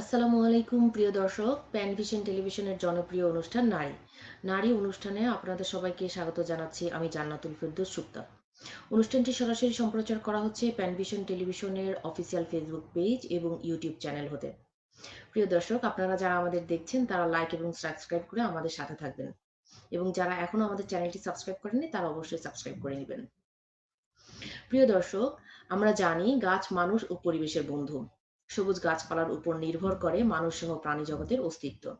আসসালামু আলাইকুম, প্রিয় দর্শক। প্যান ভিশন টেলিভিশনের জনপ্রিয় অনুষ্ঠান নারী। নারী অনুষ্ঠানে আপনাদের সবাইকে স্বাগত জানাচ্ছি আমি জান্নাতুল ফেরদৌস সুক্তা অনুষ্ঠানটি সরাসরি সম্প্রচার করা হচ্ছে প্যান ভিশন টেলিভিশনের অফিসিয়াল ফেসবুক পেজ এবং ইউটিউব চ্যানেল হতে। প্রিয় দর্শক, আপনারা যারা আমাদের দেখছেন, তারা লাইক এবং সাবস্ক্রাইব করে আমাদের সাথে থাকবেন। এবং যারা এখনও আমাদের চ্যানেলটি সাবস্ক্রাইব করেননি, তারা অবশ্যই সাবস্ক্রাইব করে নেবেন। প্রিয় দর্শক, আমরা জানি গাছ মানুষ ও পরিবেশের বন্ধু। সবুজ গাছপালার উপর নির্ভর করে মানুষ সহ প্রাণী জগতের অস্তিত্ব।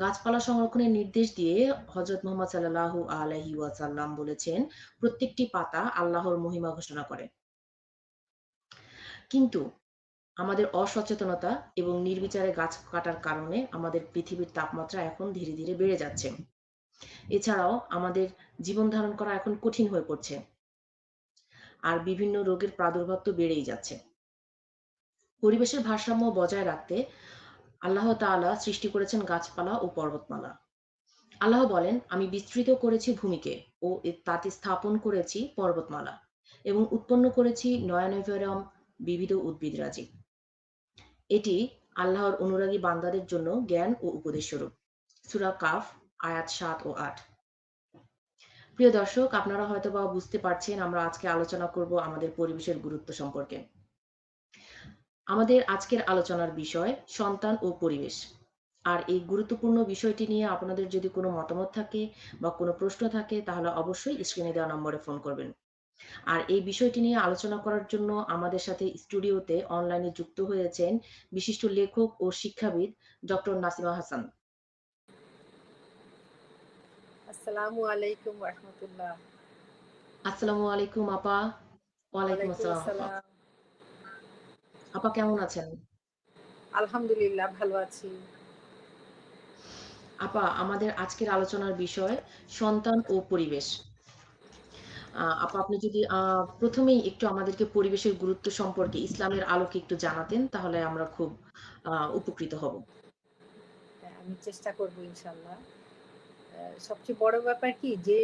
গাছপালা সংরক্ষণের নির্দেশ দিয়ে হজরত মোহাম্মদ সাল্লাহ আলহি ওয়াসাল্লাম বলেছেন, প্রত্যেকটি পাতা আল্লাহর মহিমা ঘোষণা করে। কিন্তু আমাদের অসচেতনতা এবং নির্বিচারে গাছ কাটার কারণে আমাদের পৃথিবীর তাপমাত্রা এখন ধীরে ধীরে বেড়ে যাচ্ছে। এছাড়াও আমাদের জীবন ধারণ করা এখন কঠিন হয়ে পড়ছে। আর বিভিন্ন রোগের প্রাদুর্ভাব তো বেড়েই যাচ্ছে। পরিবেশের ভারসাম্য বজায় রাখতে আল্লাহ তাআলা সৃষ্টি করেছেন গাছপালা ও পর্বতমালা। আল্লাহ বলেন, আমি বিস্তৃত করেছি ভূমিকে ও তাতে স্থাপন করেছি পর্বতমালা এবং উৎপন্ন করেছি নয়নভরম বিবিধ উদ্ভিদরাজি। এটি আল্লাহর অনুরাগী বান্দাদের জন্য জ্ঞান ও উপদেশ স্বরূপ। সুরা কাফ, আয়াত সাত ও আট। প্রিয় দর্শক, আপনারা হয়তো বা বুঝতে পারছেন আমরা আজকে আলোচনা করব আমাদের পরিবেশের গুরুত্ব সম্পর্কে। আমাদের আজকের আলোচনার বিষয় সন্তান ও পরিবেশ। আর এই গুরুত্বপূর্ণ বিষয়টি নিয়ে আপনাদের যদি কোনো মতামত থাকে বা কোনো প্রশ্ন থাকে তাহলে অবশ্যই স্ক্রিনে দেওয়া নম্বরে ফোন করবেন। আর এই বিষয়টি নিয়ে আলোচনা করার জন্য আমাদের সাথে স্টুডিওতে অনলাইনে যুক্ত হয়েছেন বিশিষ্ট লেখক ও শিক্ষাবিদ ডক্টর নাসিমা হাসান। আসসালামু আলাইকুম রহমতুল্লাহ। আসসালামু আলাইকুম আপা। ওয়ালাইকুম আসসালাম। আপা কেমন আছেন? আলহামদুলিল্লাহ ভালো আছি। আপা আমাদের আজকের আলোচনার বিষয় সন্তান ও পরিবেশ। আপা আপনি যদি প্রথমেই একটু আমাদেরকে পরিবেশের গুরুত্ব সম্পর্কে ইসলামের আলোকে একটু জানাতেন তাহলে আমরা খুব উপকৃত হব। হ্যাঁ, আমি চেষ্টা করব ইনশাল্লাহ সবচেয়ে বড় ব্যাপার কি যে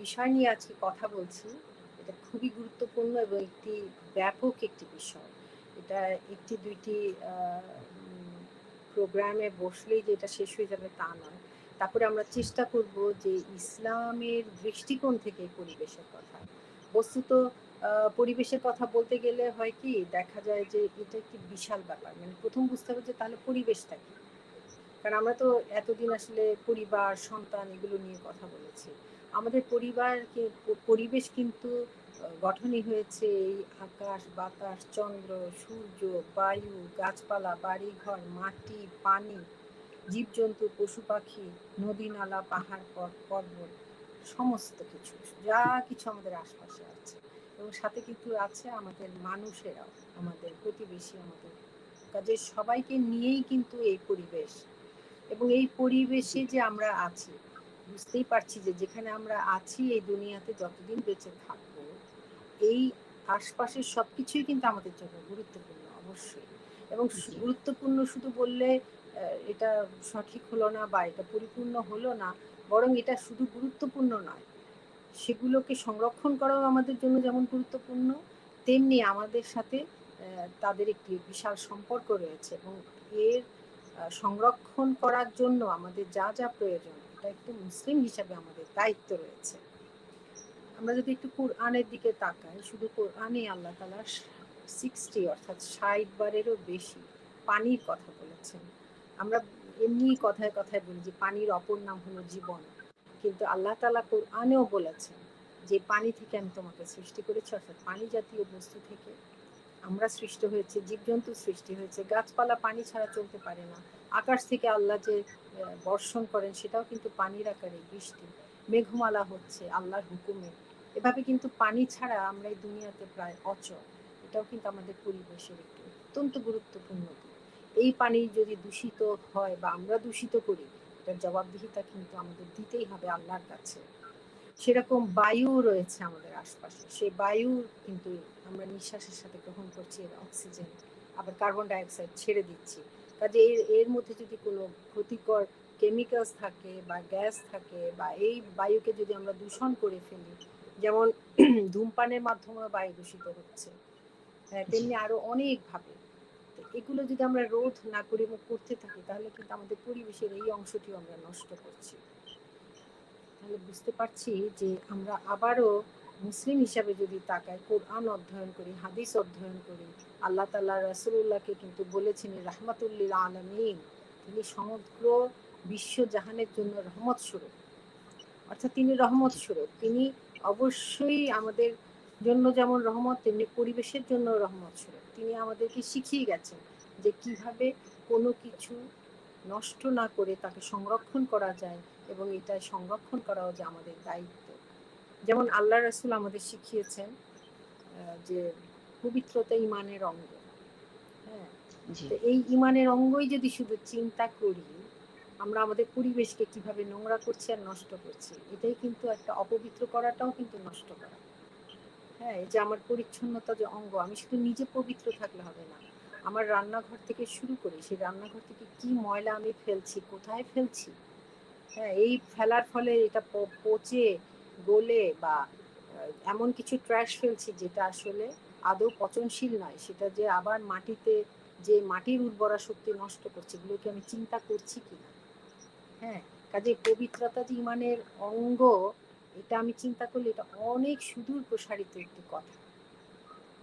বিষয় নিয়ে আজকে কথা বলছি এটা খুবই গুরুত্বপূর্ণ এবং একটি ব্যাপক একটি বিষয়। এটা একটি, দুইটি প্রোগ্রামে বসলেই যে এটা শেষ হয়ে যাবে তা নয়। তারপরে আমরা চেষ্টা করব যে ইসলামের দৃষ্টিকোণ থেকে পরিবেশের কথা। বস্তুত পরিবেশের কথা বলতে গেলে হয় কি, দেখা যায় যে এটা একটি বিশাল ব্যাপার। মানে প্রথম বুঝতে হবে যে তাহলে পরিবেশটা কি? কারণ আমরা তো এতদিন আসলে পরিবার, সন্তান এগুলো নিয়ে কথা বলেছি। আমাদের পরিবার পরিবেশ কিন্তু গঠনই হয়েছে এই আকাশ, বাতাস, চন্দ্র, সূর্য, বায়ু, গাছপালা, বাড়িঘর, মাটি, পানি, জীবজন্তু, পশু পাখি নদী নালা পাহাড় পর্বত, সমস্ত কিছু, যা কিছু আমাদের আশপাশে আছে। এবং সাথে কিন্তু আছে আমাদের মানুষেরাও, আমাদের প্রতিবেশী, আমাদের কাজে সবাইকে নিয়েই কিন্তু এই পরিবেশ। এবং এই পরিবেশে যে আমরা আছি, বুঝতেই পারছি যে যেখানে আমরা আছি, এই দুনিয়াতে যতদিন বেঁচে থাকব এই আশপাশের সবকিছুই কিন্তু আমাদের জন্য গুরুত্বপূর্ণ অবশ্যই। এবং গুরুত্বপূর্ণ শুধু বললে এটা সঠিক হলো না বা এটা পরিপূর্ণ হলো না বরং এটা শুধু গুরুত্বপূর্ণ নয়। সেগুলোকে সংরক্ষণ করাও আমাদের জন্য যেমন গুরুত্বপূর্ণ তেমনি আমাদের সাথে তাদের একটি বিশাল সম্পর্ক রয়েছে এবং এর সংরক্ষণ করার জন্য আমাদের যা যা প্রয়োজন এটা একটু মুসলিম হিসাবে আমাদের দায়িত্ব রয়েছে। আমরা যদি একটু কোরআনের দিকে তাকাই, শুধু কোরআনে আল্লাহ তালা সিক্সটি অর্থাৎ ষাট বারেরও বেশি পানির কথা বলেছেন। আমরা এমনি কথায় কথায় বলি যে পানির অপর নাম হলো জীবন। কিন্তু আল্লাহ তালা কোরআনেও বলেছেন যে পানি থেকে আমি তোমাকে সৃষ্টি করেছি, অর্থাৎ পানি জাতীয় বস্তু থেকে আমরা সৃষ্টি হয়েছে, জীবজন্তু সৃষ্টি হয়েছে। গাছপালা পানি ছাড়া চলতে পারে না। আকাশ থেকে আল্লাহ যে বর্ষণ করেন, সেটাও কিন্তু পানির আকারে বৃষ্টি। মেঘমালা হচ্ছে আল্লাহর হুকুমে। এভাবে কিন্তু পানি ছাড়া আমরা এই দুনিয়াতে প্রায় অচল। এটাও কিন্তু আমাদের পরিবেশের একটি অত্যন্ত গুরুত্বপূর্ণ দিক। এই পানি যদি দূষিত হয় বা আমরা দূষিত করি, এটার জবাবদিহিতা কিন্তু আমাদের দিতেই হবে আল্লাহর কাছে। সেরকম বায়ু রয়েছে আমাদের আশপাশে। সেই বায়ু কিন্তু আমরা নিঃশ্বাসের সাথে গ্রহণ করছি, এর অক্সিজেন, আবার কার্বন ডাইঅক্সাইড ছেড়ে দিচ্ছি। কাজে এর এর মধ্যে যদি কোনো ক্ষতিকর কেমিক্যালস থাকে বা গ্যাস থাকে বা এই বায়ুকে যদি আমরা দূষণ করে ফেলি যেমন ধূমপানের মাধ্যমে বায়ু দূষিত হচ্ছে। হ্যাঁ, তেমনি আরও অনেকভাবে। এগুলো যদি আমরা রোধ না করি এবং করতে থাকি তাহলে কিন্তু আমাদের পরিবেশের এই অংশটিও আমরা নষ্ট করছি। তাহলে বুঝতে পারছি যে আমরা আবারও মুসলিম হিসাবে যদি তাকাই কোরআন অধ্যয়ন করি হাদিস অধ্যয়ন করি আল্লাহ তাল্লাহ রাসুল্লাহকে কিন্তু বলেছেন রাহমাতুল্লিল আলমিন তিনি সমগ্র বিশ্ব জাহানের জন্য রহমত স্বরূপ। অর্থাৎ তিনি রহমত স্বরূপ। তিনি অবশ্যই আমাদের জন্য যেমন রহমত তেমনি পরিবেশের জন্য রহমত ছিল। তিনি আমাদেরকে শিখিয়ে গেছেন যে কীভাবে কোনো কিছু নষ্ট না করে তাকে সংরক্ষণ করা যায় এবং এটা সংরক্ষণ করাও যে আমাদের দায়িত্ব। যেমন আল্লাহ রাসুল আমাদের শিখিয়েছেন যে পবিত্রতা ইমানের অঙ্গ। হ্যাঁ? এই ইমানের অঙ্গই যদি শুধু চিন্তা করি আমরা আমাদের পরিবেশকে কীভাবে নোংরা করছি আর নষ্ট করছি, এটাই কিন্তু একটা অপবিত্র করাটাও কিন্তু নষ্ট করা। হ্যাঁ এই যে আমার পরিচ্ছন্নতা যে অঙ্গ, আমি শুধু নিজে পবিত্র থাকলে হবে না, আমার রান্নাঘর থেকে শুরু করি সেই রান্নাঘর থেকে কি ময়লা আমি ফেলছি, কোথায় ফেলছি? হ্যাঁ এই ফেলার ফলে এটা পচে, গলে বা এমন কিছু ট্র্যাশ ফেলছি যেটা আসলে আদৌ পচনশীল নয়, সেটা যে আবার মাটিতে যে মাটির উর্বরা শক্তি নষ্ট করছে, এগুলোকে আমি চিন্তা করছি কিনা? হ্যাঁ কাজে পবিত্রতা যে ইমানের অঙ্গ এটা আমি চিন্তা করলে এটা অনেক সুদূর প্রসারিত একটি কথা।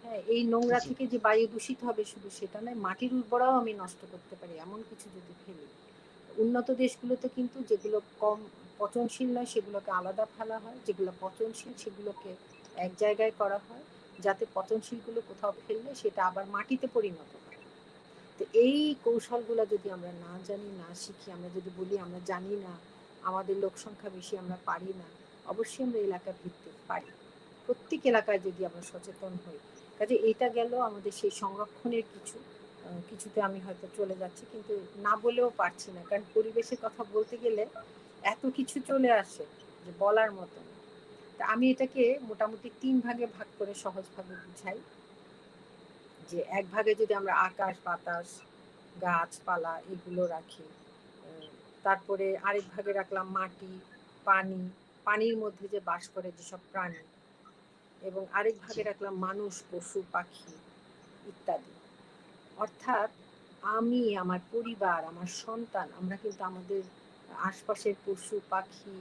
হ্যাঁ এই নোংরা থেকে যে বায়ু দূষিত হবে শুধু সেটা নয় মাটির উর্বরাও আমি নষ্ট করতে পারি এমন কিছু যদি ফেলি। উন্নত দেশগুলোতে কিন্তু যেগুলো কম পচনশীল নয় সেগুলোকে আলাদা ফেলা হয় যেগুলো পচনশীল সেগুলোকে এক জায়গায় করা হয় যাতে পচনশীলগুলো কোথাও ফেললে সেটা আবার মাটিতে পরিণত হয়। তো এই কৌশলগুলো যদি আমরা না জানি, না শিখি, আমরা যদি বলি আমরা জানি না, আমাদের লোক সংখ্যা বেশি, আমরা পারি না, অবশ্যই আমরা এলাকা ভিত্তিক পারি। প্রত্যেক এলাকায় যদি আমরা সচেতন হই, কাজে এটা গেল আমাদের সেই সংরক্ষণের কিছু কিছুতে আমি হয়তো চলে যাচ্ছি, কিন্তু না বলেও পারছি না। কারণ পরিবেশের কথা বলতে গেলে এত কিছু চলে আসে যে বলার মতো তা আমি এটাকে মোটামুটি তিন ভাগে ভাগ করে সহজভাবে বুঝাই। যে এক ভাগে যদি আমরা আকাশ বাতাস গাছপালা এগুলো রাখি তারপরে আরেক ভাগে রাখলাম মাটি পানি পানির মধ্যে যে বাস করে যেসব প্রাণী এবং আরেক ভাগে রাখলাম মানুষ পশু পাখি ইত্যাদি। অর্থাৎ আমি আমার পরিবার আমার সন্তান আমরা কিন্তু আমাদের আশপাশের পশু পাখি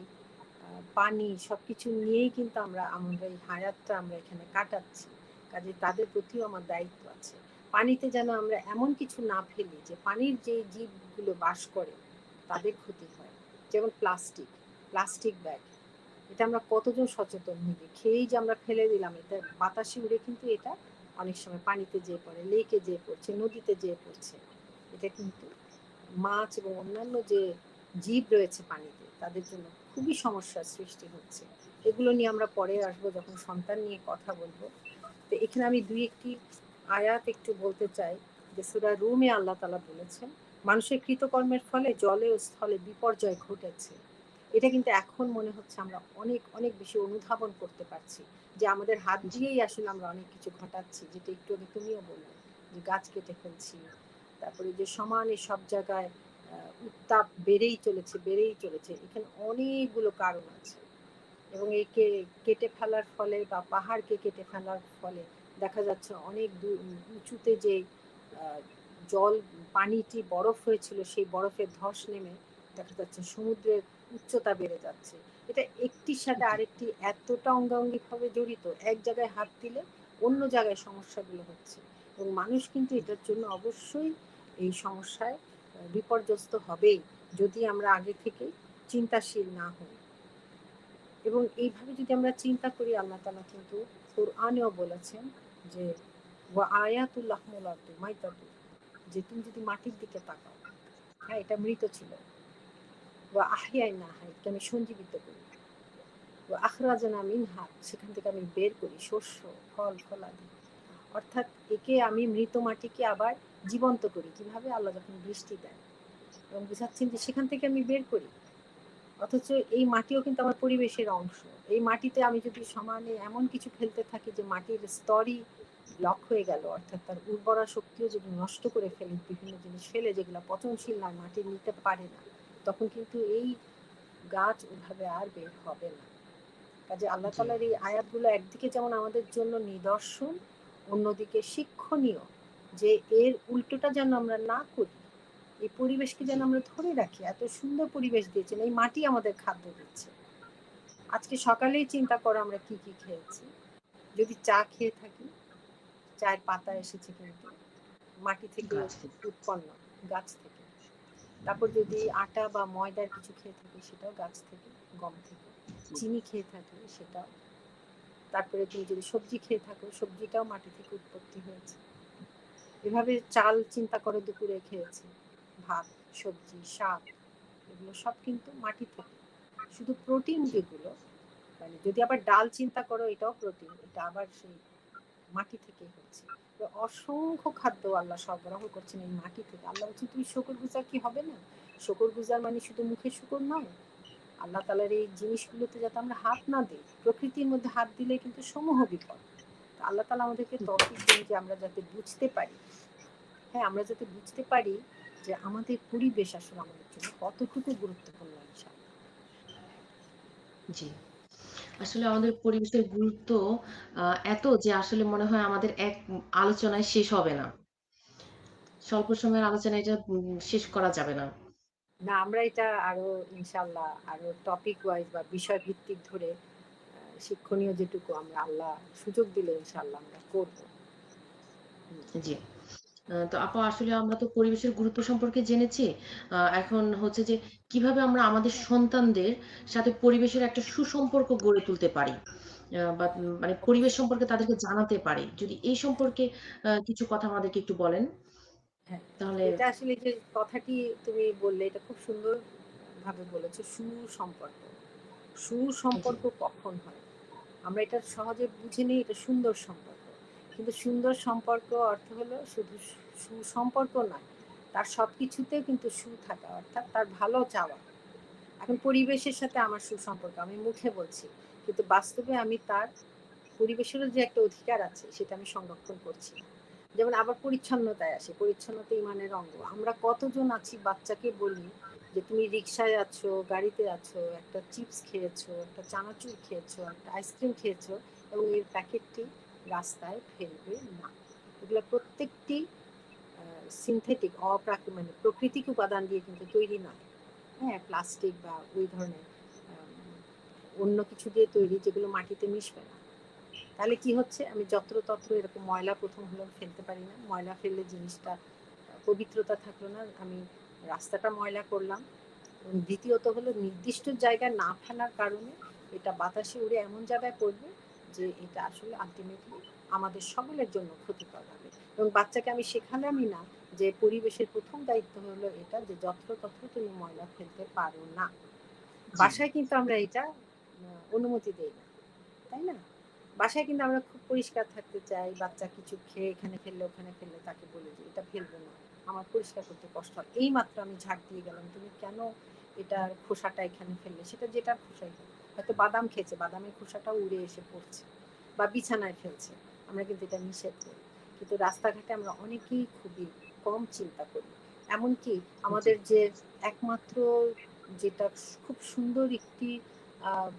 পানি সবকিছু নিয়েই কিন্তু আমরা আমাদের এই হায়াতটা আমরা এখানে কাটাচ্ছি। কাজে তাদের প্রতিও আমার দায়িত্ব আছে। পানিতে যেন আমরা এমন কিছু না ফেলি যে পানির যে জীবগুলো বাস করে, তাদের ক্ষতি হয়। যেমন প্লাস্টিক প্লাস্টিক ব্যাগ। এটা আমরা কতজন সচেতন হইবে? খেয়েই যে আমরা ফেলে দিলাম, এটা বাতাসে উড়ে কিন্তু এটা অনেক সময় পানিতে যেয়ে পড়ে, লেকে যেয়ে পড়ছে, নদীতে যেয়ে পড়ছে। এটা কিন্তু মাছ এবং অন্যান্য যে জীব রয়েছে পানিতে, তাদের জন্য খুবই সমস্যার সৃষ্টি হচ্ছে। এগুলো নিয়ে আমরা পরে আসব, যখন সন্তান নিয়ে কথা বলব। তো এখানে আমি দুই একটি আয়াত একটু বলতে চাই, যে সুরা রুমে আল্লাহ তালা বলেছেন, মানুষের কৃতকর্মের ফলে জলে ও স্থলে বিপর্যয় ঘটেছে। এটা কিন্তু এখন মনে হচ্ছে আমরা অনেক অনেক বেশি অনুধাবন করতে পারছি, যে আমাদের হাত দিয়েই আসলে আমরা অনেক কিছু ঘটাচ্ছি, যেটা একটু আগে তুমিও বললে, যে গাছ কেটে ফেলছি, তারপরে যে সমানে সব জায়গায় উত্তাপ বেড়েই চলেছে বেড়েই চলেছে, এখানে অনেকগুলো কারণ আছে। এবং এই কেটে ফেলার ফলে বা পাহাড়কে কেটে ফেলার ফলে দেখা যাচ্ছে অনেক উঁচুতে যে জল, পানিটি বরফ হয়েছিল সেই বরফের ধস নেমে দেখা যাচ্ছে সমুদ্রের উচ্চতা বেড়ে যাচ্ছে। এটা একটির সাথে আরেকটি এতটা অঙ্গাঙ্গিকভাবে জড়িত, এক জায়গায় হাত দিলে অন্য জায়গায় সমস্যাগুলো হচ্ছে। এবং মানুষ কিন্তু এটার জন্য অবশ্যই এই সমস্যায় বিপর্যস্ত হবেই, যদি আমরা আগে থেকে চিন্তাশীল না হই। এবং এইভাবে যদি আমরা চিন্তা করি, আল্লাহ তালা কিন্তু কোরআনেও বলেছেন যে আয়াতুল্লাহ মাইতাতু যে তুমি যদি মাটির দিকে তাকাও হ্যাঁ এটা মৃত ছিল। বা আহিয়াই না হাইকে আমি সঞ্জীবিত করি। আখরাজানা মিনহা সেখান থেকে আমি বের করি, শস্য, ফল, ফলাদি। অর্থাৎ একে আমি মৃত মাটিকে আবার জীবন্ত করি। কীভাবে? আল্লাহ যখন বৃষ্টি দেয় এবং বুঝাচ্ছেন যে সেখান থেকে আমি বের করি। অথচ এই মাটিও কিন্তু আমার পরিবেশের অংশ। এই মাটিতে আমি যদি সমানে এমন কিছু ফেলতে থাকি যে মাটির স্তরই ব্লক হয়ে গেল অর্থাৎ তার উর্বরা শক্তিও যদি নষ্ট করে ফেলি বিভিন্ন জিনিস ফেলে যেগুলো পচনশীল নয় মাটি নিতে পারে না তখন কিন্তু এই গাছ ওভাবে আর বের হবে না। কাজে আল্লাহ তালার এই আয়াতগুলো একদিকে যেমন আমাদের জন্য নিদর্শন অন্যদিকে শিক্ষণীয় যে এর উল্টোটা যেন আমরা না করি এই পরিবেশকে যেন আমরা ধরে রাখি এত সুন্দর পরিবেশ দিয়েছেন এই মাটি আমাদের খাদ্য দিচ্ছে। আজকে সকালেই চিন্তা করো আমরা কি কি খেয়েছি। যদি চা খেয়ে থাকি চায়ের পাতা এসেছে কিন্তু মাটি থেকে উৎপন্ন গাছ থেকে। তারপর যদি আটা বা ময়দার কিছু খেয়ে থাকি সেটাও গাছ থেকে গম থেকে। চিনি খেয়ে থাকলে সেটাও। তারপরে তুমি যদি সবজি খেয়ে থাকো সবজিটাও মাটি থেকে উৎপত্তি হয়েছে। এভাবে চাল চিন্তা করো দুপুরে খেয়েছি। ভাত, সবজি, শাক, এগুলো সব কিন্তু মাটি থেকে। শুধু প্রোটিন যেগুলো মানে যদি আবার ডাল চিন্তা করো, এটাও প্রোটিন এটা আবার সেই মাটি থেকে হচ্ছে। অসংখ্য খাদ্য আল্লাহ সরবরাহ করছেন এই মাটি থেকে। আল্লাহ বলছেন, তুমি শুকর গুজার কি হবে না? শকর গুজার মানে শুধু মুখে শুকর নয়, আল্লাহ তালার এই জিনিসগুলোতে যাতে আমরা হাত না দিই, প্রকৃতির মধ্যে হাত দিলে কিন্তু সমূহ বিপদ। আল্লাহ তালা আমাদেরকে তফিক দিন যে আমরা যাতে বুঝতে পারি। হ্যাঁ আমরা যাতে বুঝতে পারি যে আমাদের পরিবেশ আসলে আমাদের জন্য কতটুকু গুরুত্বপূর্ণ জি। আসলে আমাদের পরিবেশের গুরুত্ব এত যে আসলে মনে হয় আমাদের এক আলোচনায় শেষ হবে না। স্বল্প সময়ের আলোচনায় এটা শেষ করা যাবে না। না আমরা এটা আরও ইনশাআল্লাহ আরও টপিক ওয়াইজ বা বিষয় ভিত্তিক ধরে শিক্ষণীয় যেটুকু আমরা আল্লাহ সুযোগ দিলে ইনশাআল্লাহ আমরা করব জি। তো আপা আসলে আমরা তো পরিবেশের গুরুত্ব সম্পর্কে জেনেছি। এখন হচ্ছে যে কীভাবে আমরা আমাদের সন্তানদের সাথে পরিবেশের একটা সুসম্পর্ক গড়ে তুলতে পারি। বা মানে পরিবেশ সম্পর্কে তাদেরকে জানাতে পারি। যদি এই সম্পর্কে কিছু কথা আমাদেরকে একটু বলেন। হ্যাঁ তাহলে এটা আসলে যে কথাটি তুমি বললে এটা খুব সুন্দর ভাবে বলেছ সুসম্পর্ক সুসম্পর্ক কখন হয় আমরা এটা সহজে বুঝে নিই এটা সুন্দর সম্পর্ক কিন্তু সুন্দর সম্পর্ক অর্থ হলো শুধু সুসম্পর্ক নয়, তার সব কিছুতেও কিন্তু সু থাকা, অর্থাৎ তার ভালো চাওয়া এখন পরিবেশের সাথে আমার সুসম্পর্ক, আমি মুখে বলছি, কিন্তু বাস্তবে আমি তার পরিবেশেরও যে একটা অধিকার আছে, সেটা আমি সংরক্ষণ করছি। যেমন আবার পরিচ্ছন্নতায় আসে, পরিচ্ছন্নতা ইমানের অঙ্গ আমরা কতজন আছি বাচ্চাকে বলি যে তুমি রিক্সায় আছো, গাড়িতে আছো, একটা চিপস খেয়েছো, একটা চানাচুর খেয়েছো, একটা আইসক্রিম খেয়েছো এবং এর প্যাকেটটি রাস্তায় ফেলবে না। এগুলো প্রত্যেকটি সিনথেটিক অপ্রাকৃতিক মানে প্রকৃতিক উপাদান দিয়ে কিন্তু তৈরি নয়। হ্যাঁ প্লাস্টিক বা ওই ধরনের অন্য কিছু দিয়ে তৈরি যেগুলো মাটিতে মিশবে না। তাহলে কি হচ্ছে? আমি যত্রতত্র এরকম ময়লা প্রথম হলো ফেলতে পারি না। ময়লা ফেললে জিনিসটা পবিত্রতা থাকল না। আমি রাস্তাটা ময়লা করলাম। দ্বিতীয়ত হলো নির্দিষ্ট জায়গায় না ফেলার কারণে এটা বাতাসে উড়ে এমন জায়গায় পড়বে যে এটা আসলে আলটিমেটলি আমাদের সকলের জন্য ক্ষতিকর হবে। এবং বাচ্চাকে আমি শেখালামই না যে পরিবেশের প্রথম দায়িত্ব হলো এটা যে যত্রতত্র তুমি ময়লা ফেলতে পারো না। বাসায় কিন্তু আমরা এটা অনুমতি দেই না তাই না? বাসায় কিন্তু আমরা খুব পরিষ্কার থাকতে চাই বাচ্চা কিছু খেয়ে এখানে ফেললে ওখানে ফেললে তাকে বলে যে এটা ফেলবে না আমার পরিষ্কার করতে কষ্ট হয় এই মাত্র আমি ঝাড় দিয়ে গেলাম তুমি কেন এটার খোসাটা এখানে ফেললে? সেটা যেটা খোসাই। হয়তো বাদাম খেয়েছে, বাদামের খোসাটা উড়ে এসে পড়ছে বা বিছানায় ফেলছে। আমরা কিন্তু এটা নিষেধ করি। কিন্তু রাস্তাঘাটে আমরা অনেকেই খুবই কম চিন্তা করি। এমনকি আমাদের যে একমাত্র যেটা খুব সুন্দর একটি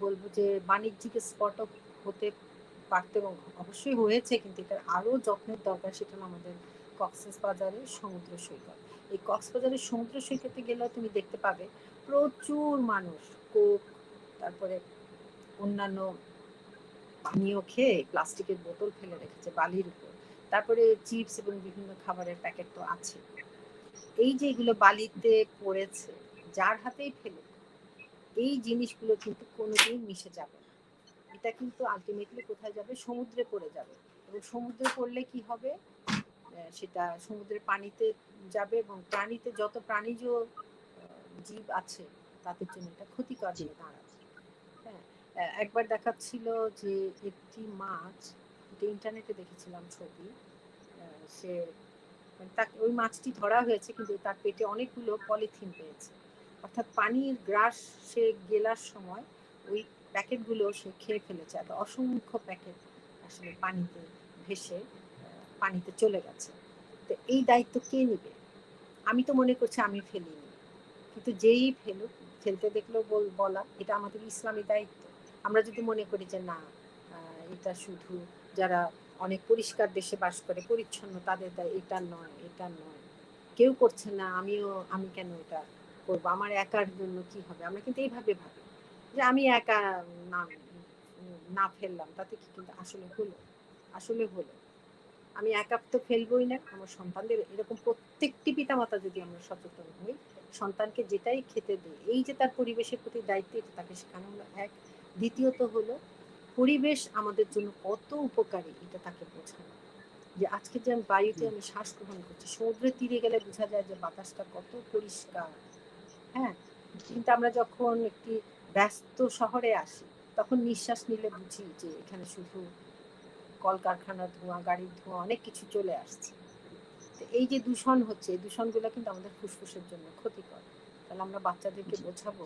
বলব যে বাণিজ্যিক স্পট হতে পারত এবং অবশ্যই হয়েছে, কিন্তু এটার আরও যত্নের দরকার সেটা আমাদের কক্সেস বাজারের সমুদ্র সৈকত। এই কক্সবাজারের সমুদ্র সৈকতে গেলেও তুমি দেখতে পাবে প্রচুর মানুষ কোক তারপরে অন্যান্য পানীয় খেয়ে প্লাস্টিকের বোতল ফেলে রেখেছে বালির উপর। তারপরে চিপস এবং বিভিন্ন খাবারের প্যাকেট তো আছে। এই যে এগুলো বালিতে পড়েছে, যার হাতেই ফেলে, এই জিনিসগুলো কিন্তু কোনোদিন মিশে যাবে না। এটা কিন্তু আলটিমেটলি কোথায় যাবে? সমুদ্রে পড়ে যাবে। এবং সমুদ্রে পড়লে কি হবে? সেটা সমুদ্রের পানিতে যাবে এবং প্রাণীতে যত প্রাণীজ জীব আছে, তাদের জন্য এটা ক্ষতিকর। দাঁড়াবে। একবার দেখাচ্ছিল যে একটি মাছ এটা ইন্টারনেটে দেখেছিলাম ছবি সে মানে তাকে ওই মাছটি ধরা হয়েছে, কিন্তু তার পেটে অনেকগুলো পলিথিন পেয়েছে। অর্থাৎ পানির গ্রাস সে গেলার সময় ওই প্যাকেটগুলো সে খেয়ে ফেলেছে আর অসংখ্য প্যাকেট আসলে পানিতে ভেসে পানিতে চলে গেছে। তো এই দায়িত্ব কে নিবে? আমি তো মনে করছি আমি ফেলিনি। কিন্তু যেই ফেলুক, ফেলতে দেখলেও বল- বলা, এটা আমাদের ইসলামী দায়িত্ব। আমরা যদি মনে করি যে না এটা শুধু যারা অনেক পরিষ্কার দেশে বাস করে, পরিচ্ছন্ন, তাদের এটা নয় এটা নয়। কেউ করছে না, আমিও, আমি কেন এটা করব? আমার একার জন্য কি হবে? আমরা কিন্তু এইভাবে ভাবি যে আমি একা না না ফেললাম, তাতে কি কিন্তু আসলে হলো? আসলে হলো। আমি একা তো ফেলবই না, আমার সন্তানদের এরকম প্রত্যেকটি পিতামাতা যদি আমরা সচেতন হই, সন্তানকে যেটাই খেতে দিই, এই যে তার পরিবেশের প্রতি দায়িত্ব, এটা তাকে শেখানো হলো এক। দ্বিতীয়ত হলো পরিবেশ আমাদের জন্য কত উপকারী এটা তাকে বোঝানো। যে আজকে যে আমি বাড়িতে আমি শ্বাস গ্রহণ করছি সমুদ্রের তীরে গেলে বোঝা যায় যে বাতাসটা কত পরিষ্কার। হ্যাঁ? কিন্তু আমরা যখন একটি ব্যস্ত শহরে আসি তখন নিঃশ্বাস নিলে বুঝি যে এখানে শুধু কলকারখানার ধোঁয়া গাড়ির ধোঁয়া অনেক কিছু চলে আসছে। তো এই যে দূষণ হচ্ছে এই দূষণগুলো কিন্তু আমাদের ফুসফুসের জন্য ক্ষতিকর। তাহলে আমরা বাচ্চাদেরকে বোঝাবো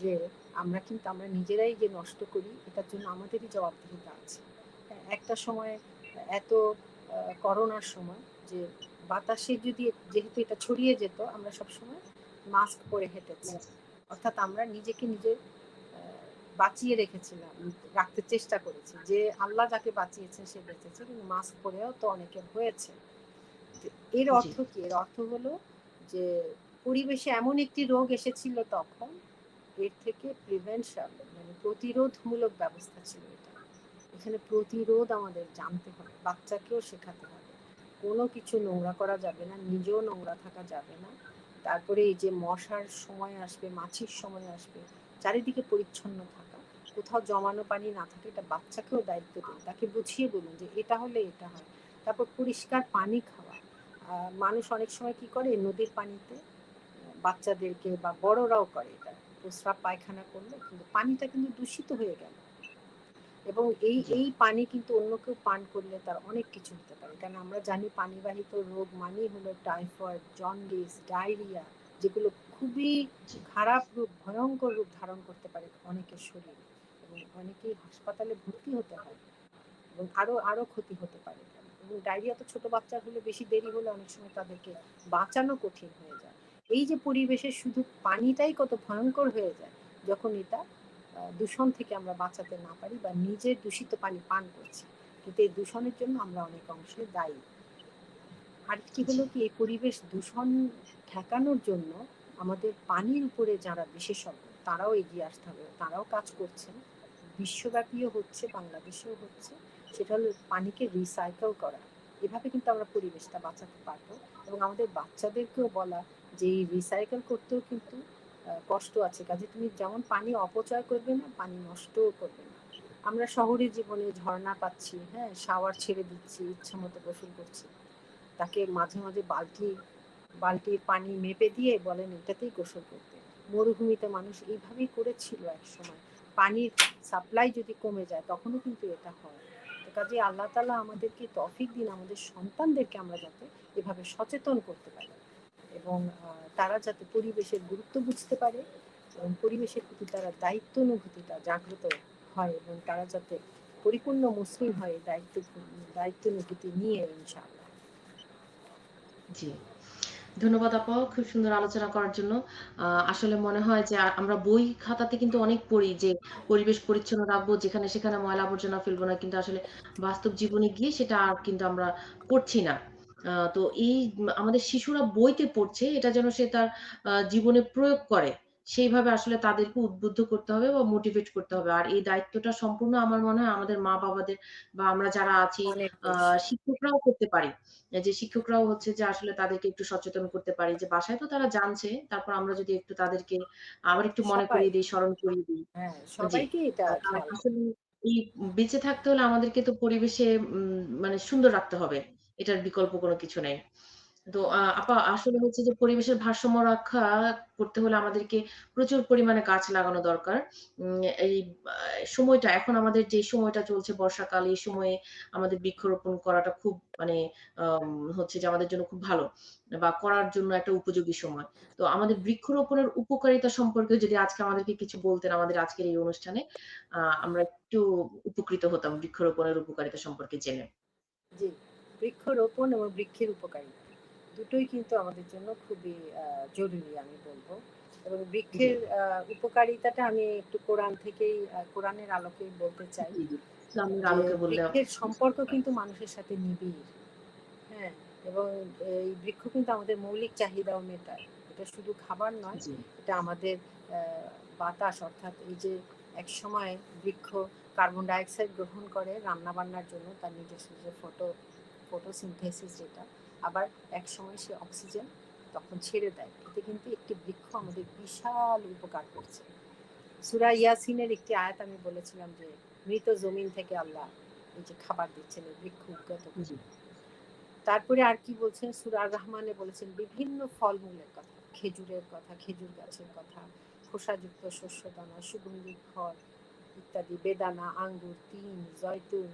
যে আমরা কিন্তু আমরা নিজেরাই যে নষ্ট করি এটার জন্য আমাদেরই জবাবদিহিতা আছে। একটা সময় এত করোনার সময় যে বাতাসে যদি যেহেতু এটা ছড়িয়ে যেত আমরা সব সময় মাস্ক পরে হেঁটেছি। অর্থাৎ আমরা নিজেকে নিজে বাঁচিয়ে রেখেছিলাম রাখতে চেষ্টা করেছি। যে আল্লাহ যাকে বাঁচিয়েছে সে বেঁচেছে কিন্তু মাস্ক পরেও তো অনেকের হয়েছে। এর অর্থ কি? এর অর্থ হলো যে পরিবেশে এমন একটি রোগ এসেছিল তখন এর থেকে প্রিভেনশন মানে প্রতিরোধমূলক ব্যবস্থা ছিল এটা। এখানে প্রতিরোধ আমাদের জানতে হবে, বাচ্চাকেও শেখাতে হবে। কোনো কিছু নোংরা করা যাবে না, নিজেও নোংরা থাকা যাবে না। তারপরে এই যে মশার সময় আসবে, মাছির সময় আসবে, চারিদিকে পরিচ্ছন্ন থাকা, কোথাও জমানো পানি না থাকে, এটা বাচ্চাকেও দায়িত্ব দিন। তাকে বুঝিয়ে বলুন যে এটা হলে এটা হয়। তারপর পরিষ্কার পানি খাওয়া। মানুষ অনেক সময় কি করে? নদীর পানিতে বাচ্চাদেরকে বা বড়রাও করে। প্রস্রাব পায়খানা করলে কিন্তু পানিটা কিন্তু দূষিত হয়ে গেল। এবং এই এই পানি কিন্তু অন্য কেউ পান করলে তার অনেক কিছু হতে পারে। কারণ আমরা জানি পানিবাহিত রোগ মানেই হলো টাইফয়েড জন্ডিস ডায়রিয়া যেগুলো খুবই খারাপ রূপ ভয়ঙ্কর রূপ ধারণ করতে পারে অনেকের শরীরে। এবং অনেকেই হাসপাতালে ভর্তি হতে হয় এবং আরও আরও ক্ষতি হতে পারে। এবং ডায়রিয়া তো ছোট বাচ্চার হলে বেশি দেরি হলে অনেক সময় তাদেরকে বাঁচানো কঠিন হয়ে যায়। এই যে পরিবেশের শুধু পানিটাই কত ভয়ঙ্কর হয়ে যায়, যখন এটা দূষণ থেকে আমরা বাঁচাতে না পারি বা নিজে দূষিত পানি পান করছি। কিন্তু এই দূষণের জন্য আমরা অনেক অংশে দায়ী। আর কি হলো কি, এই পরিবেশ দূষণ ঠেকানোর জন্য আমাদের পানির উপরে যারা বিশেষজ্ঞ, তারাও এগিয়ে আসতে হবে, তারাও কাজ করছেন বিশ্বব্যাপীও হচ্ছে, বাংলাদেশেও হচ্ছে। সেটা হলো পানিকে রিসাইকেল করা। এভাবে কিন্তু আমরা পরিবেশটা বাঁচাতে পারব এবং আমাদের বাচ্চাদেরকেও বলা যে রিসাইকেল করতেও কিন্তু কষ্ট আছে। কাজে তুমি যেমন পানি অপচয় করবে না, পানি নষ্টও করবে না। আমরা শহরের জীবনে ঝর্ণা পাচ্ছি হ্যাঁ শাওয়ার ছেড়ে দিচ্ছি, ইচ্ছা মতো গোসল করছি। তাকে মাঝে মাঝে বালতি, বালতির পানি মেপে দিয়ে বলেন, এটাতেই গোসল করতে। মরুভূমিতে মানুষ এইভাবেই করেছিল এক সময় পানির সাপ্লাই যদি কমে যায়, তখনও কিন্তু এটা হয়। কাজে আল্লাহ তালা আমাদেরকে তফিক দিন, আমাদের সন্তানদেরকে আমরা যাতে এভাবে সচেতন করতে পারি। এবং তারা যাতে পরিবেশের গুরুত্ব বুঝতে পারে এবং পরিবেশের প্রতি তারা দায়িত্ব অনুভূতিটা জাগ্রত হয় এবং তারা যাতে পরিপূর্ণ মুসলিম হয় দায়িত্ব দায়িত্ব অনুভূতি নিয়ে ইনশাআল্লাহ। জি। ধন্যবাদ আপা, খুব সুন্দর আলোচনা করার জন্য। আসলে মনে হয় যে আমরা বই খাতাতে কিন্তু অনেক পড়ি যে পরিবেশ পরিচ্ছন্ন রাখব, যেখানে সেখানে ময়লা আবর্জনা ফেলব না, কিন্তু আসলে বাস্তব জীবনে গিয়ে সেটা আর কিন্তু আমরা করছি না। তো এই আমাদের শিশুরা বইতে পড়ছে এটা যেন সে তার জীবনে প্রয়োগ করে সেইভাবে আসলে তাদেরকে উদ্বুদ্ধ করতে হবে বা মোটিভেট করতে হবে। আর এই দায়িত্বটা সম্পূর্ণ আমার মনে হয় আমাদের মা বাবাদের বা আমরা যারা আছি শিক্ষকরাও করতে পারি। যে শিক্ষকরাও হচ্ছে যে আসলে তাদেরকে একটু সচেতন করতে পারি যে বাসায় তো তারা জানছে তারপর আমরা যদি একটু তাদেরকে আবার একটু মনে করিয়ে দিই স্মরণ করিয়ে দিই। হ্যাঁ, সবাইকে এটা আসলে এই বেঁচে থাকতে হলে আমাদেরকে তো পরিবেশে মানে সুন্দর রাখতে হবে। এটার বিকল্প কোনো কিছু নেই। তো আপা, আসলে হচ্ছে যে পরিবেশের ভারসাম্য রক্ষা করতে হলে আমাদেরকে প্রচুর পরিমাণে গাছ লাগানো দরকার। এই সময়টা, এখন আমাদের যে সময়টা চলছে বর্ষাকাল, এই সময়ে আমাদের বৃক্ষরোপণ করাটা খুব মানে হচ্ছে যে আমাদের জন্য খুব ভালো বা করার জন্য একটা উপযোগী সময়। তো আমাদের বৃক্ষরোপণের উপকারিতা সম্পর্কে যদি আজকে আমাদেরকে কিছু বলতেন আমাদের আজকের এই অনুষ্ঠানে আমরা একটু উপকৃত হতাম বৃক্ষরোপণের উপকারিতা সম্পর্কে জেনে। জি। বৃক্ষরোপণ এবং বৃক্ষের উপকারিতা। দুটোই কিন্তু আমাদের জন্য খুবই জরুরি আমি বলব। এবং বৃক্ষের উপকারিতাটা আমি একটু কোরআন থেকেই কোরআনের আলোকেই বলতে চাই। বৃক্ষের সম্পর্ক কিন্তু মানুষের সাথে নিবিড়। হ্যাঁ এবং এই বৃক্ষ কিন্তু আমাদের মৌলিক চাহিদাও মেটায়। এটা শুধু খাবার নয় এটা আমাদের আহ, বাতাস অর্থাৎ এই যে এক সময় বৃক্ষ কার্বন ডাইঅক্সাইড গ্রহণ করে রান্না বান্নার জন্য তার নিজস্ব যে ফটো ফটোসিনথেসিস যেটা আবার এক সময় সে অক্সিজেন তখন ছেড়ে দেয়। এতে কিন্তু একটি বৃক্ষ আমাদের বিশাল উপকার করছে। সুরা ইয়াসিনের একটি আয়াত আমি বলেছিলাম যে মৃত জমিন থেকে আল্লাহ এই যে খাবার দিচ্ছেন এই বৃক্ষ উদ্গত তারপরে আর কি বলছেন? সুরার রহমানে বলেছেন বিভিন্ন ফলমূলের কথা খেজুরের কথা খেজুর গাছের কথা খোসাযুক্ত শস্য দানা সুগন্ধি ফল ইত্যাদি বেদানা আঙ্গুর তিন জয়তুন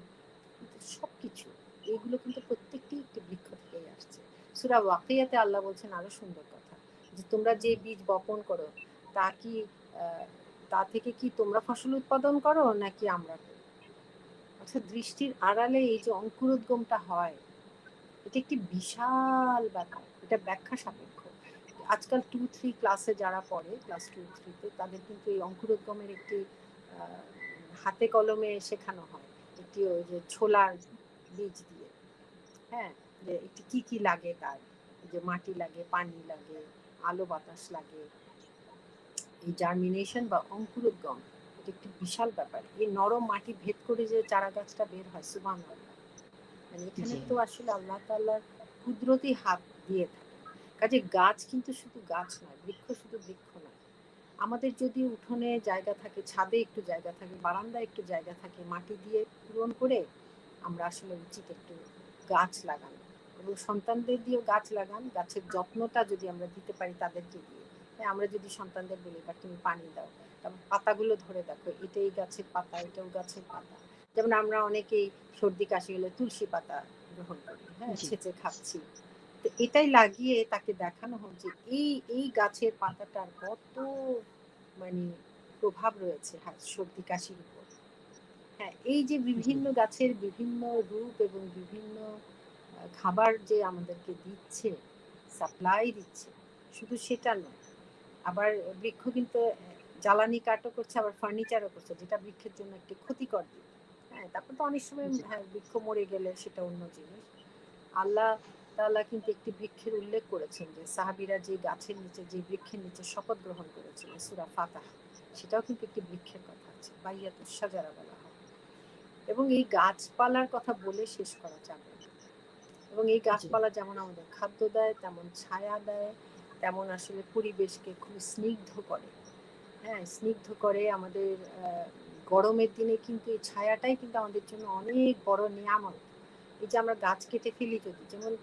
সবকিছু। এগুলো কিন্তু প্রত্যেকটি একটি বৃক্ষ থেকেই আসছে। সুরা ওয়াকিয়াতে আল্লাহ বলছেন আরও সুন্দর কথা যে, তোমরা যে বীজ বপন করো, তা কি তা থেকে কি তোমরা ফসল উৎপাদন করো নাকি আমরা অর্থাৎ দৃষ্টির আড়ালে এই যে অঙ্কুরোদ্গমটা হয়, এটা একটি বিশাল ব্যাপার। এটা ব্যাখ্যা সাপেক্ষ। আজকাল টু থ্রি ক্লাসে যারা পড়ে ক্লাস টু থ্রিতে তাদের কিন্তু এই অঙ্কুরোদ্গমের একটি হাতে কলমে শেখানো হয়। একটি ছোলার বীজ দিয়ে। হ্যাঁ যে একটি কি কি লাগে তার? যে মাটি লাগে পানি লাগে আলো বাতাস লাগে এই জার্মিনেশন বা অঙ্কুরোদ্গম এটা একটি বিশাল ব্যাপার। এই নরম মাটি ভেদ করে যে চারা গাছটা বের হয় সুবান মানে এখানে তো আসলে আল্লাহ তাল্লাহর কুদরতি হাত দিয়ে থাকে। কাজে গাছ কিন্তু শুধু গাছ নয় বৃক্ষ শুধু বৃক্ষ নয়। আমাদের যদি উঠোনে জায়গা থাকে ছাদে একটু জায়গা থাকে বারান্দায় একটু জায়গা থাকে মাটি দিয়ে পূরণ করে আমরা আসলে উচিত একটু গাছ লাগানো এবং সন্তানদের দিয়েও গাছ লাগান গাছের যত্নটা যদি আমরা দিতে পারি তাদেরকে দিয়ে। হ্যাঁ আমরা যদি সন্তানদের বলি বা তুমি পানি দাও। তারপর পাতাগুলো ধরে দেখো এটাই গাছের পাতা এটাও গাছের পাতা। যেমন আমরা অনেকেই সর্দি কাশি হলে তুলসী পাতা গ্রহণ করি হ্যাঁ। ছেঁচে খাচ্ছি। তো এটাই লাগিয়ে তাকে দেখানো হোক যে এই এই গাছের পাতাটার কত মানে প্রভাব রয়েছে হ্যাঁ সর্দি কাশির উপর। হ্যাঁ এই যে বিভিন্ন গাছের বিভিন্ন রূপ এবং বিভিন্ন খাবার যে আমাদেরকে দিচ্ছে সাপ্লাই দিচ্ছে শুধু সেটা নয় আবার বৃক্ষ কিন্তু জ্বালানি কাঠও করছে আবার ফার্নিচারও করছে যেটা বৃক্ষের জন্য একটি ক্ষতিকর দিক। হ্যাঁ তারপর তো অনেক সময় হ্যাঁ বৃক্ষ মরে গেলে সেটা অন্য জিনিস। আল্লাহ তাআলা কিন্তু একটি বৃক্ষের উল্লেখ করেছেন যে সাহাবিরা যে গাছের নিচে যে বৃক্ষের নিচে শপথ গ্রহণ করেছিলেন সুরা ফাতাহ সেটাও কিন্তু একটি বৃক্ষের কথা আছে বাইয়াতুস সাজারা বলা এবং এই গাছপালার কথা বলে শেষ করা যাবে এবং এই গাছপালা যেমন আমাদের খাদ্য দেয় তেমন ছায়া দেয় তেমন আসলে পরিবেশকে খুব স্নিগ্ধ করে। হ্যাঁ স্নিগ্ধ করে আমাদের গরমের দিনে কিন্তু এই ছায়াটাই কিন্তু আমাদের জন্য অনেক বড় নিয়ামত। এই যে আমরা গাছ কেটে ফেলি যদি যেমন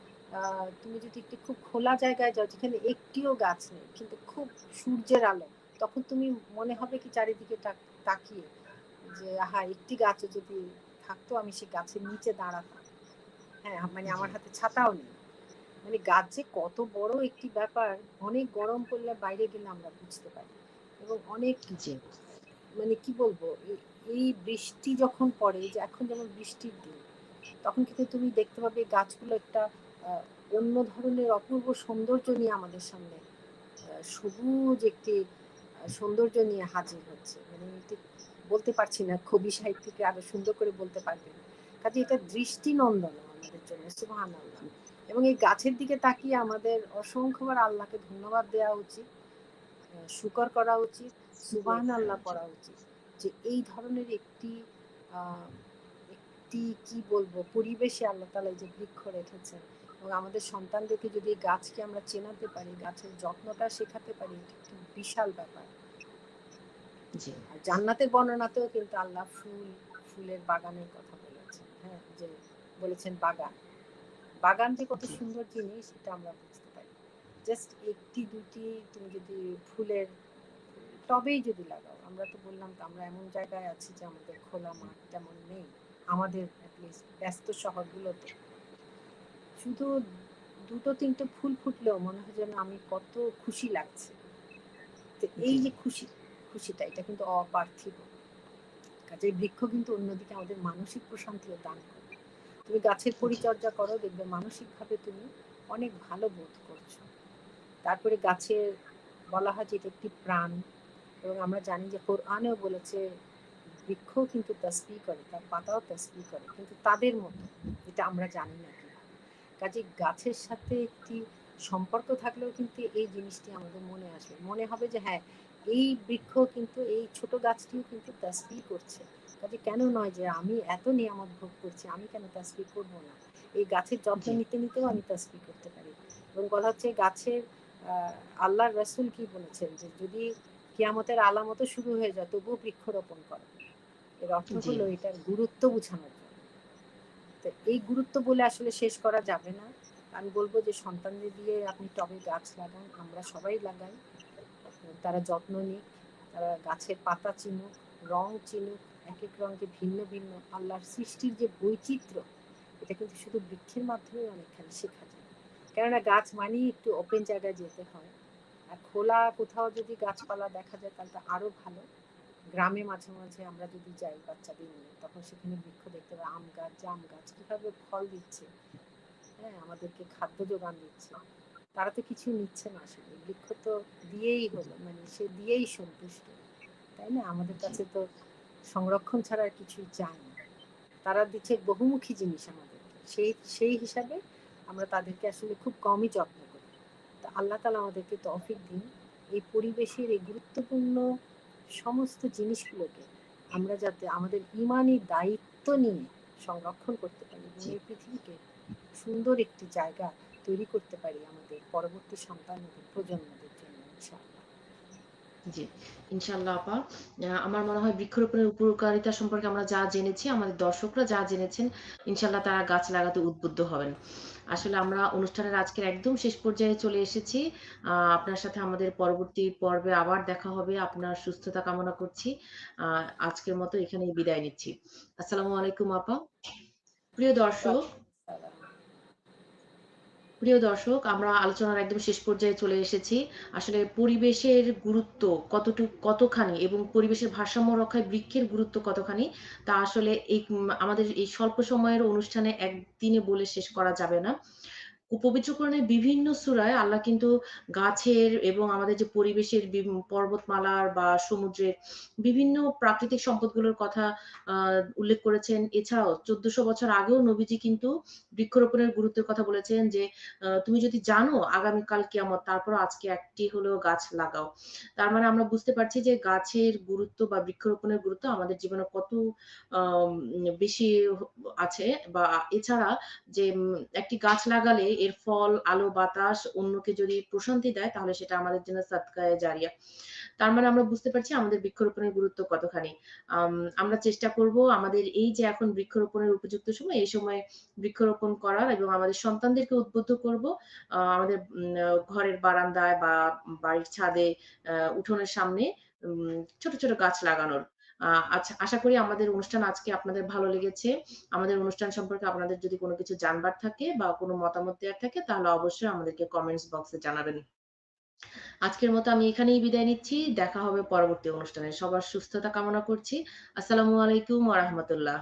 তুমি যদি একটু খুব খোলা জায়গায় যাও যেখানে একটিও গাছ নেই কিন্তু খুব সূর্যের আলো তখন তুমি মনে হবে কি চারিদিকে তাক- তাকিয়ে। যে আহা একটি গাছও যদি থাকতো আমি সেই গাছের নিচে দাঁড়াতাম। হ্যাঁ মানে আমার হাতে ছাতাও নেই। মানে গাছ যে কত বড় একটি ব্যাপার অনেক গরম পড়লে বাইরে গেলে আমরা বুঝতে পারি। এবং অনেক জি, মানে কি বলব এই- বৃষ্টি যখন পড়ে যে এখন যেমন বৃষ্টির দিন তখন কিন্তু তুমি দেখতে পাবে গাছগুলো একটা অন্য ধরনের অপূর্ব সৌন্দর্য নিয়ে আমাদের সামনে সবুজ একটি সৌন্দর্য নিয়ে হাজির হচ্ছে। মানে বলতে পারছি না কবি সাহিত্যিকে আরও সুন্দর করে বলতে পারবেন। কাজে এটা দৃষ্টিনন্দন আমাদের জন্য সুবহান আল্লাহ এবং এই গাছের দিকে তাকিয়ে আমাদের অসংখ্যবার আল্লাহকে ধন্যবাদ দেওয়া উচিত শুকর করা উচিত সুবহান আল্লাহ করা উচিত। যে এই ধরনের একটি একটি কি বলব পরিবেশে আল্লাহ তালা যে বৃক্ষ রেখেছেন এবং আমাদের সন্তানদেরকে যদি এই গাছকে আমরা চেনাতে পারি গাছের যত্নটা শেখাতে পারি এটা একটি বিশাল ব্যাপার। জি, জান্নাতের বর্ণনাতেও কিন্তু আল্লাহ ফুল ফুলের বাগানের কথা বলেছেন হ্যাঁ যে বলেছেন বাগান। বাগান যে কত সুন্দর জিনিস এটা আমরা বুঝতে পারি। জাস্ট একটি দুটি তুমি যদি ফুলের টবেই যদি লাগাও আমরা তো বললাম তো আমরা এমন জায়গায় আছি যে আমাদের খোলা মাঠ তেমন নেই আমাদের অ্যাটলিস্ট ব্যস্ত শহরগুলোতে। শুধু দুটো তিনটে ফুল ফুটলেও মনে হয় যেন আমি কত খুশি লাগছে। এই যে খুশি খুশিটা এটা কিন্তু অপার্থিব। কাজে বৃক্ষ কিন্তু অন্যদিকে আমাদের মানসিক প্রশান্তিও দান করে। তুমি গাছের পরিচর্যা করো দেখবে মানসিকভাবে তুমি অনেক ভালো বোধ করছ। তারপরে গাছের বলা হয় যে এটা একটি প্রাণ এবং আমরা জানি যে কোরআনেও বলেছে বৃক্ষ কিন্তু তসবি করে তার পাতাও তসবি করে কিন্তু তাদের মতো এটা আমরা জানি না কি কাজে গাছের সাথে একটি সম্পর্ক থাকলেও কিন্তু এই জিনিসটি আমাদের মনে আসবে। মনে হবে যে হ্যাঁ এই বৃক্ষ কিন্তু এই ছোট গাছটিও কিন্তু তসবি করছে। কাজে কেন নয় যে আমি এত নিয়ামত ভোগ করছি আমি কেন তসবি করব না? এই গাছের যত্ন নিতে নিতেও আমি তসবি করতে পারি। এবং বলা হচ্ছে গাছের আল্লাহর রসুল কি বলেছেন যে যদি কিয়ামতের আলামতও শুরু হয়ে যায় তবুও বৃক্ষরোপণ করে। এর অর্থ হলো এটার গুরুত্ব বোঝানোর জন্য। তো এই গুরুত্ব বলে আসলে শেষ করা যাবে না। আমি বলব যে সন্তানদের দিয়ে আপনি টবে গাছ লাগান আমরা সবাই লাগাই। তারা যত্ন নিক, তারা গাছের পাতা চিনুক, রং চিনুক, এক এক রঙে ভিন্ন ভিন্ন আল্লাহর সৃষ্টির যে বৈচিত্র্য, এটা কিন্তু শুধু বৃক্ষের মাধ্যমে অনেকখানি শেখা যায়। কেননা গাছ মানেই একটু ওপেন জায়গায় যেতে হয়। আর খোলা কোথাও যদি গাছপালা দেখা যায়, তাহলে তো ভালো। গ্রামে মাঝে মাঝে আমরা যদি যাই বাচ্চাদের নিয়ে, তখন সেখানে বৃক্ষ দেখতে পাই, আম গাছ, জাম গাছ, কীভাবে ফল দিচ্ছে। হ্যাঁ আমাদেরকে খাদ্য যোগান দিচ্ছে। তারা তো কিছু নিচ্ছে না আসলে। বৃক্ষ তো দিয়েই হলো মানে সে দিয়েই সন্তুষ্ট। তাই না? আমাদের কাছে তো সংরক্ষণ ছাড়া আর কিছুই চাই না। তারা দিচ্ছে বহুমুখী জিনিস আমাদেরকে সেই সেই হিসাবে আমরা তাদেরকে আসলে খুব কমই যত্ন করি। তো আল্লাহ তালা আমাদেরকে তৌফিক দিন। এই পরিবেশের এই গুরুত্বপূর্ণ সমস্ত জিনিসগুলোকে আমরা যাতে আমাদের ইমানি দায়িত্ব নিয়ে সংরক্ষণ করতে পারি এবং এই পৃথিবীকে সুন্দর একটি জায়গা তৈরি করতে পারি আমাদের পরবর্তী সন্তানদের প্রজন্মদের জন্য জি, ইনশাআল্লাহ আপা। আমার মনে হয় বৃক্ষরোপণের উপকারিতা সম্পর্কে আমরা যা জেনেছি, আমাদের দর্শকরা যা জেনেছেন, ইনশাআল্লাহ তারা গাছ লাগাতে উদ্বুদ্ধ হবেন। আসলে আমরা অনুষ্ঠানের আজকের একদম শেষ পর্যায়ে চলে এসেছি। আপনার সাথে আমাদের পরবর্তী পর্বে আবার দেখা হবে। আপনার সুস্থতা কামনা করছি। আজকের মতো এখানেই বিদায় নিচ্ছি। আসসালামু আলাইকুম আপা। প্রিয় দর্শক। প্রিয় দর্শক, আমরা আলোচনার একদম শেষ পর্যায়ে চলে এসেছি। আসলে পরিবেশের গুরুত্ব কতটুকু কতখানি এবং পরিবেশের ভারসাম্য রক্ষায় বৃক্ষের গুরুত্ব কতখানি, তা আসলে এই আমাদের এই স্বল্প সময়ের অনুষ্ঠানে একদিনে বলে শেষ করা যাবে না। ও পবিত্র কোরআনের বিভিন্ন সূরায় আল্লাহ কিন্তু গাছের এবং আমাদের যে পরিবেশের পর্বতমালার বা সমুদ্রের বিভিন্ন প্রাকৃতিক সম্পদগুলোর কথা উল্লেখ করেছেন। এছাড়াও চোদ্দশো বছর আগেও নবীজি কিন্তু বৃক্ষরোপণের গুরুত্বের কথা বলেছেন যে, "তুমি যদি জানো আগামীকাল কিয়ামত, তারপর আজকে একটি হলেও গাছ লাগাও।" তার মানে আমরা বুঝতে পারছি যে গাছের গুরুত্ব বা বৃক্ষরোপণের গুরুত্ব আমাদের জীবনে কত বেশি আছে বা এছাড়া যে একটি গাছ লাগালে এর ফল, আলো, বাতাস অন্যকে যদি প্রশান্তি দেয়, তাহলে সেটা আমাদের জন্য সাদকায়ে জারিয়া। তার মানে আমরা বুঝতে পারছি আমাদের বৃক্ষরোপণের গুরুত্ব কতখানি। আম আমরা চেষ্টা করব আমাদের এই যে এখন বৃক্ষরোপণের উপযুক্ত সময়, এই সময় বৃক্ষরোপণ করার এবং আমাদের সন্তানদেরকে উদ্বুদ্ধ করব। আমাদের ঘরের বারান্দায় বা বাড়ির ছাদে, উঠোনের সামনে ছোট, ছোট গাছ লাগানোর। আচ্ছা আশা করি আমাদের অনুষ্ঠান আজকে আপনাদের ভালো লেগেছে। আমাদের অনুষ্ঠান সম্পর্কে আপনাদের যদি কোনো কিছু জানবার থাকে বা কোনো মতামত দেওয়ার থাকে, তাহলে অবশ্যই আমাদেরকে কমেন্টস বক্সে জানাবেন। আজকের মতো আমি এখানেই বিদায় নিচ্ছি। দেখা হবে পরবর্তী অনুষ্ঠানে। সবার সুস্থতা কামনা করছি। আসসালামু আলাইকুম ওয়া রাহমাতুল্লাহ।